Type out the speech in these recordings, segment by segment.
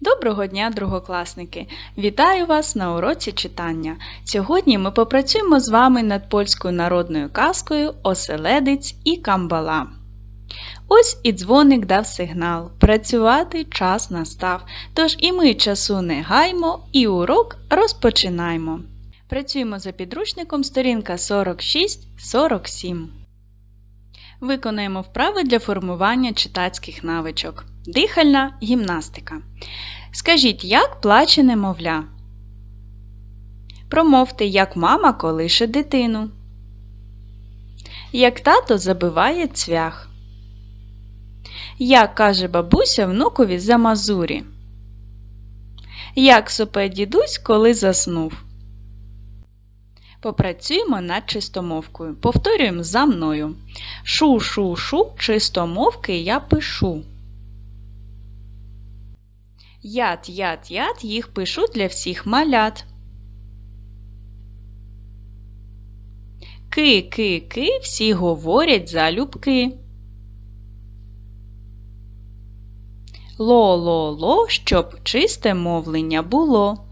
Доброго дня, другокласники! Вітаю вас на уроці читання. Сьогодні ми попрацюємо з вами над польською народною казкою Оселедець і Камбала. Ось і дзвоник дав сигнал. Працювати час настав. Тож і ми часу не гаймо, і урок розпочинаємо. Працюємо за підручником сторінка 46-47. Виконаємо вправи для формування читацьких навичок. Дихальна гімнастика. Скажіть, як плаче немовля? Промовте, як мама колише дитину. Як тато забиває цвях. Як каже бабуся внукові за мазурі. Як сопе дідусь, коли заснув. Попрацюємо над чистомовкою. Повторюємо за мною. Шу-шу-шу, чистомовки я пишу. Яд, яд, яд, їх пишу для всіх малят. Ки, ки, ки, всі говорять залюбки. Ло, ло, ло, щоб чисте мовлення було.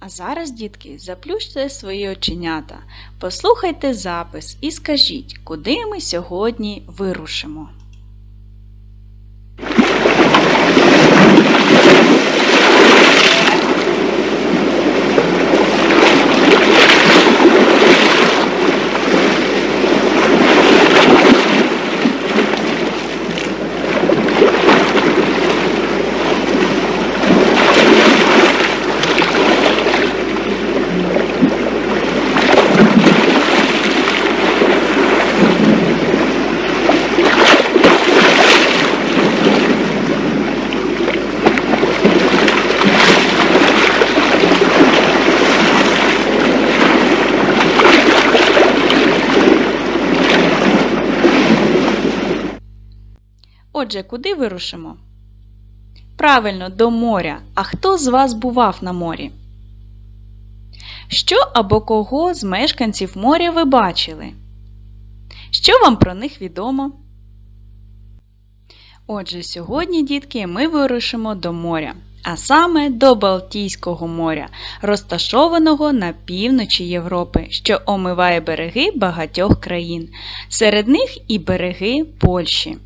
А зараз, дітки, заплющте свої оченята, послухайте запис і скажіть, куди ми сьогодні вирушимо. Отже, куди вирушимо? Правильно, до моря. А хто з вас бував на морі? Що або кого з мешканців моря ви бачили? Що вам про них відомо? Отже, сьогодні, дітки, ми вирушимо до моря, а саме до Балтійського моря, розташованого на півночі Європи, що омиває береги багатьох країн, серед них і береги Польщі.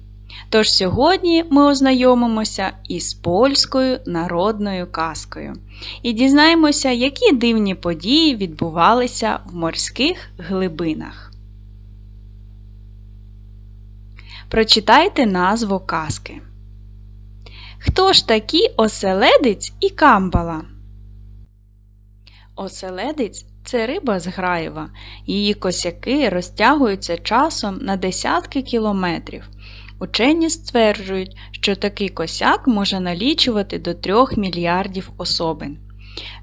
Тож сьогодні ми ознайомимося із польською народною казкою і дізнаємося, які дивні події відбувалися в морських глибинах. Прочитайте назву казки. Хто ж такі оселедець і камбала? Оселедець це риба з Граєва. Її косяки розтягуються часом на десятки кілометрів. Учені стверджують, що такий косяк може налічувати до 3 мільярдів особин.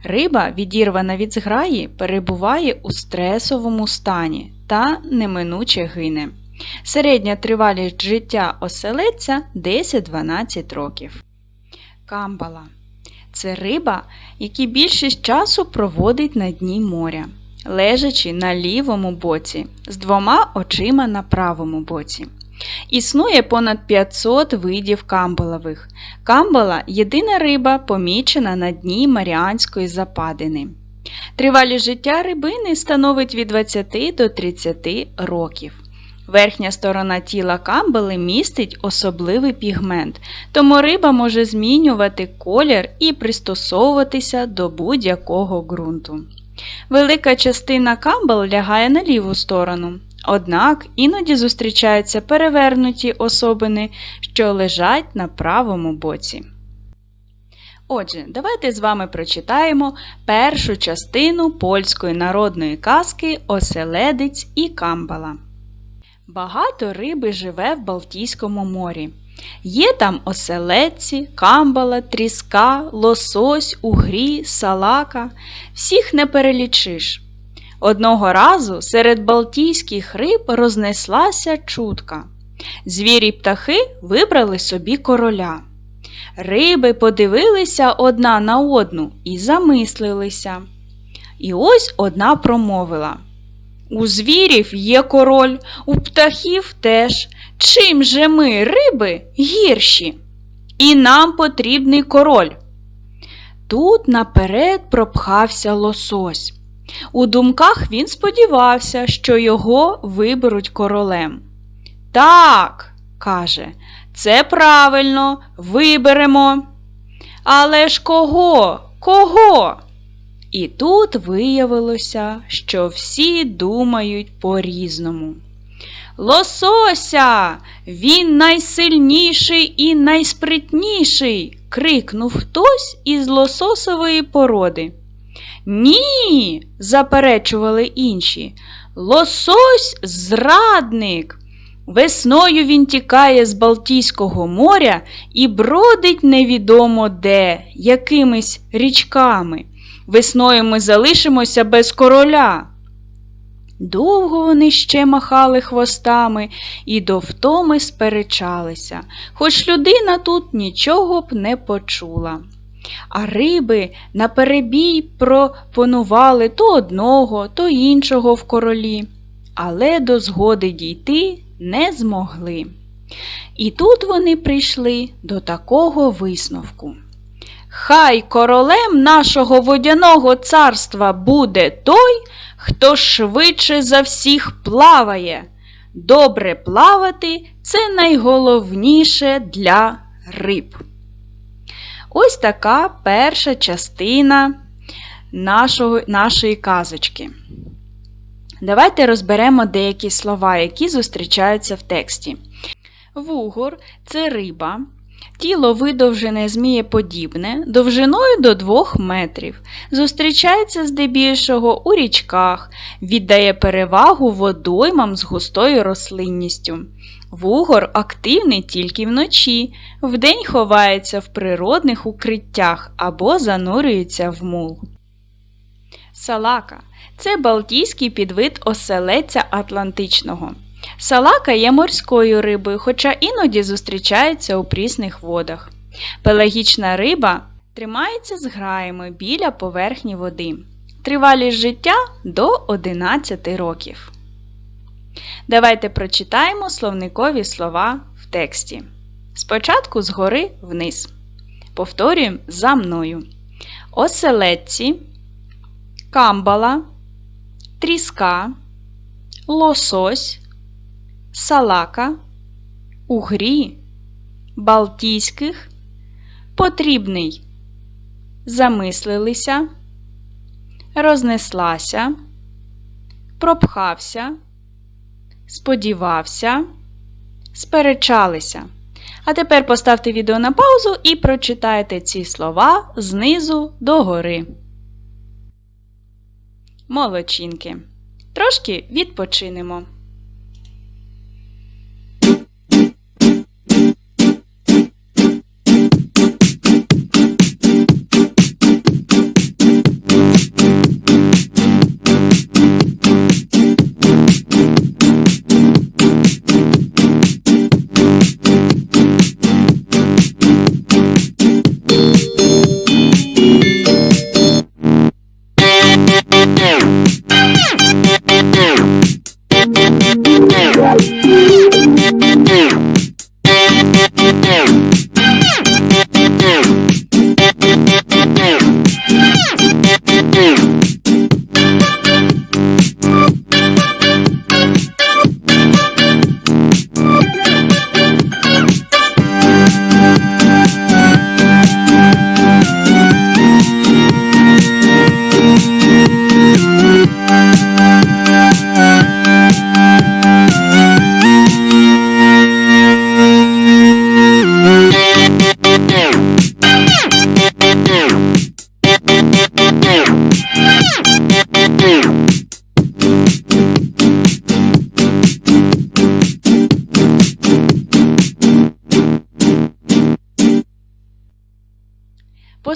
Риба, відірвана від зграї, перебуває у стресовому стані та неминуче гине. Середня тривалість життя оселедця 10-12 років. Камбала це риба, який більшість часу проводить на дні моря, лежачи на лівому боці, з двома очима на правому боці. Існує понад 500 видів камбалових. Камбала єдина риба, помічена на дні Маріанської западини. Тривалість життя рибини становить від 20 до 30 років. Верхня сторона тіла камбали містить особливий пігмент, тому риба може змінювати колір і пристосовуватися до будь-якого ґрунту. Велика частина камбал лягає на ліву сторону, Однак іноді зустрічаються перевернуті особини, що лежать на правому боці. Отже, давайте з вами прочитаємо першу частину польської народної казки Оселедець і Камбала. Багато риби живе в Балтійському морі. Є там оселедці, камбала, тріска, лосось, угрі, салака. Всіх не перелічиш. Одного разу серед балтійських риб рознеслася чутка. Звірі птахи вибрали собі короля. Риби подивилися одна на одну і замислилися. І ось одна промовила У звірів є король, у птахів теж. Чим же ми, риби, гірші? І нам потрібний король. Тут наперед пропхався лосось. У думках він сподівався, що його виберуть королем. Так, каже, це правильно, виберемо. Але ж кого? Кого? І тут виявилося, що всі думають по-різному. Лосося, він найсильніший і найспритніший, крикнув хтось із лососової породи. Ні, заперечували інші. Лосось зрадник. Весною він тікає з Балтійського моря і бродить невідомо де, якимись річками. Весною ми залишимося без короля. Довго вони ще махали хвостами і до втоми сперечалися, хоч людина тут нічого б не почула. А риби наперебій пропонували то одного, то іншого в королі, але до згоди дійти не змогли. І тут вони прийшли до такого висновку. Хай королем нашого водяного царства буде той, хто швидше за всіх плаває. Добре плавати це найголовніше для риб. Ось така перша частина нашого, нашої казочки. Давайте розберемо деякі слова, які зустрічаються в тексті. Вугор це риба, тіло видовжене змієподібне, довжиною до 2 метрів. Зустрічається здебільшого у річках, віддає перевагу водоймам з густою рослинністю. Вугор активний тільки вночі, вдень ховається в природних укриттях або занурюється в мул. Салака це балтійський підвид оселеця Атлантичного. Салака є морською рибою, хоча іноді зустрічається у прісних водах. Пелагічна риба тримається з граями біля поверхні води. Тривалість життя до 11 років. Давайте прочитаємо словникові слова в тексті. Спочатку згори вниз. Повторюємо за мною. Оселедці, камбала, тріска, лосось, салака, угрі, балтійських, потрібний. Замислилися, рознеслася, пропхався сподівався, сперечалися. А тепер поставте відео на паузу і прочитайте ці слова знизу до гори. Молодчинки. Трошки відпочинемо.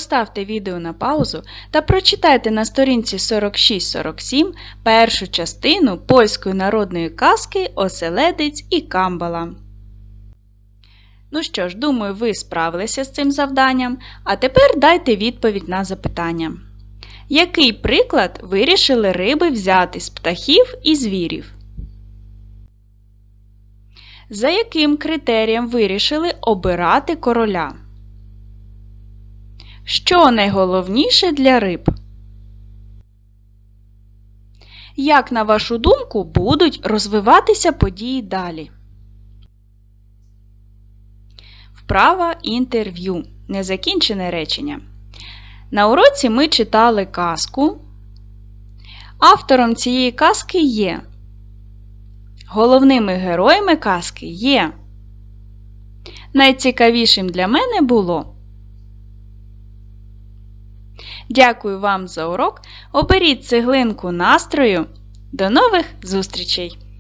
Поставте відео на паузу та прочитайте на сторінці 46-47 першу частину польської народної казки Оселедець і Камбала. Ну що ж, думаю, ви справилися з цим завданням, а тепер дайте відповідь на запитання. Який приклад вирішили риби взяти з птахів і звірів? За яким критерієм вирішили обирати короля? Що найголовніше для риб? Як, на вашу думку, будуть розвиватися події далі? Вправа інтерв'ю. Незакінчене речення. На уроці ми читали казку. Автором цієї казки є. Головними героями казки є. Найцікавішим для мене було. Дякую вам за урок. Оберіть цеглинку настрою. До нових зустрічей!